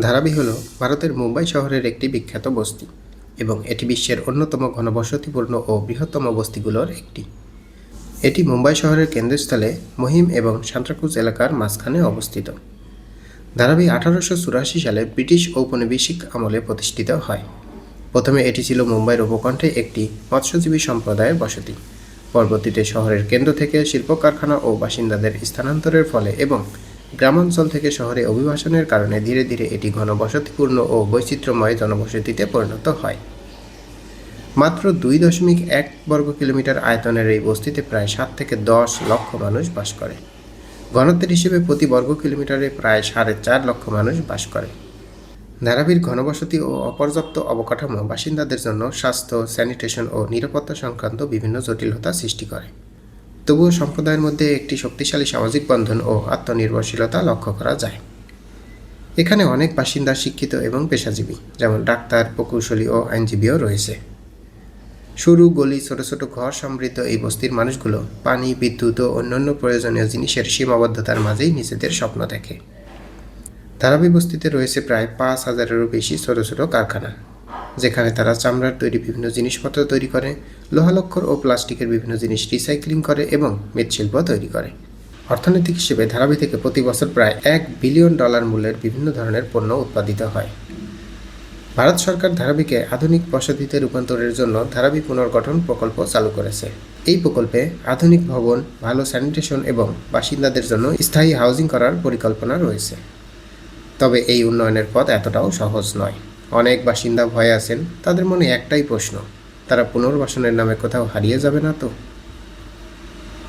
ধারাবি হল ভারতের মুম্বাই শহরের একটি বিখ্যাত বস্তি এবং এটি বিশ্বের অন্যতম ঘনবসতিপূর্ণ ও বৃহত্তম বস্তিগুলোর একটি। এটি মুম্বাই শহরের কেন্দ্রস্থলে মহিম এবং সান্ত্রাকুজ এলাকার মাঝখানে অবস্থিত। ধারাবি আঠারোশো চুরাশি সালে ব্রিটিশ ঔপনিবেশিক আমলে প্রতিষ্ঠিত হয়। প্রথমে এটি ছিল মুম্বাইয়ের উপকণ্ঠে একটি মৎস্যজীবী সম্প্রদায়ের বসতি। পরবর্তীতে শহরের কেন্দ্র থেকে শিল্প কারখানা ও বাসিন্দাদের স্থানান্তরের ফলে এবং গ্রামাঞ্চল থেকে শহরে অভিবাসনের কারণে ধীরে ধীরে এটি ঘনবসতিপূর্ণ ও বৈচিত্র্যময় জনবসতিতে পরিণত হয়। মাত্র দুই দশমিক এক বর্গ কিলোমিটার আয়তনের এই বস্তিতে প্রায় সাত থেকে দশ লক্ষ মানুষ বাস করে। ঘনত্বের হিসেবে প্রতি বর্গ কিলোমিটারে প্রায় সাড়ে চার লক্ষ মানুষ বাস করে। ধারাবির ঘনবসতি ও অপর্যাপ্ত অবকাঠামো বাসিন্দাদের জন্য স্বাস্থ্য, স্যানিটেশন ও নিরাপত্তা সংক্রান্ত বিভিন্ন জটিলতা সৃষ্টি করে। তবুও সম্প্রদায়ের মধ্যে একটি শক্তিশালী সামাজিক বন্ধন ও আত্মনির্ভরশীলতা লক্ষ্য করা যায়। এখানে অনেক বাসিন্দা শিক্ষিত এবং পেশাজীবী, যেমন ডাক্তার, প্রকৌশলী ও আইনজীবীও রয়েছে। সরু, গলি, ছোট ছোট ঘর সমৃদ্ধ এই বস্তির মানুষগুলো পানি, বিদ্যুৎ ও অন্যান্য প্রয়োজনীয় জিনিসের সীমাবদ্ধতার মাঝেই নিজেদের স্বপ্ন দেখে। ধারাবি বস্তিতে রয়েছে প্রায় পাঁচ হাজারেরও বেশি ছোট ছোট কারখানা। যেখানে তারা চামড়ার তৈরি বিভিন্ন জিনিসপত্র তৈরি করে লোহালক্ষর ও প্লাস্টিকের বিভিন্ন জিনিস রিসাইক্লিং করে এবং মৃৎশিল্প তৈরি করে। অর্থনৈতিক হিসেবে ধারাবি থেকে প্রতি বছর প্রায় এক বিলিয়ন ডলার মূল্যের বিভিন্ন ধরনের পণ্য উৎপাদিত হয়। ভারত সরকার ধারাবিকে আধুনিক বসতিতে রূপান্তরের জন্য ধারাবি পুনর্গঠন প্রকল্প চালু করেছে। এই প্রকল্পে আধুনিক ভবন, ভালো স্যানিটেশন এবং বাসিন্দাদের জন্য স্থায়ী হাউজিং করার পরিকল্পনা রয়েছে। তবে এই উন্নয়নের পথ এতটাও সহজ নয়। অনেক বাসিন্দা ভয়ে আছেন, তাদের মনে একটাই প্রশ্ন, তারা পুনর্বাসনের নামে কোথাও হারিয়ে যাবে না তো?